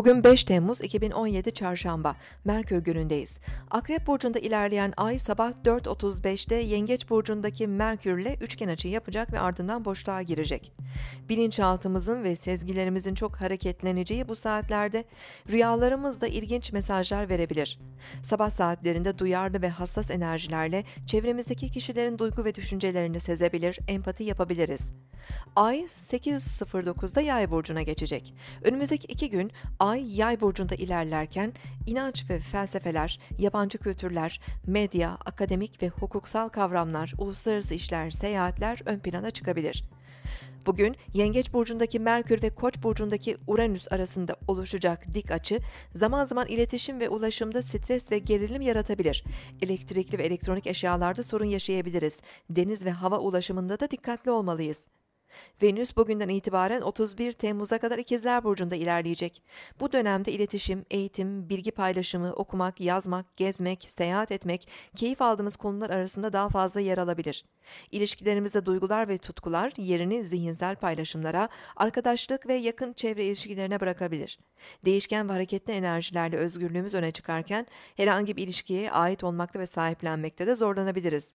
Bugün 5 Temmuz 2017 Çarşamba, Merkür günündeyiz. Akrep Burcu'nda ilerleyen ay sabah 4.35'te Yengeç Burcu'ndaki Merkür'le üçgen açı yapacak ve ardından boşluğa girecek. Bilinçaltımızın ve sezgilerimizin çok hareketleneceği bu saatlerde rüyalarımız da ilginç mesajlar verebilir. Sabah saatlerinde duyarlı ve hassas enerjilerle çevremizdeki kişilerin duygu ve düşüncelerini sezebilir, empati yapabiliriz. Ay 8.09'da Yay burcuna geçecek. Önümüzdeki iki gün Ay Yay burcunda ilerlerken inanç ve felsefeler, yabancı kültürler, medya, akademik ve hukuksal kavramlar, uluslararası işler, seyahatler ön plana çıkabilir. Bugün Yengeç burcundaki Merkür ve Koç burcundaki Uranüs arasında oluşacak dik açı zaman zaman iletişim ve ulaşımda stres ve gerilim yaratabilir. Elektrikli ve elektronik eşyalarda sorun yaşayabiliriz. Deniz ve hava ulaşımında da dikkatli olmalıyız. Venüs bugünden itibaren 31 Temmuz'a kadar İkizler Burcu'nda ilerleyecek. Bu dönemde iletişim, eğitim, bilgi paylaşımı, okumak, yazmak, gezmek, seyahat etmek, keyif aldığımız konular arasında daha fazla yer alabilir. İlişkilerimizde duygular ve tutkular yerini zihinsel paylaşımlara, arkadaşlık ve yakın çevre ilişkilerine bırakabilir. Değişken ve hareketli enerjilerle özgürlüğümüz öne çıkarken herhangi bir ilişkiye ait olmakta ve sahiplenmekte de zorlanabiliriz.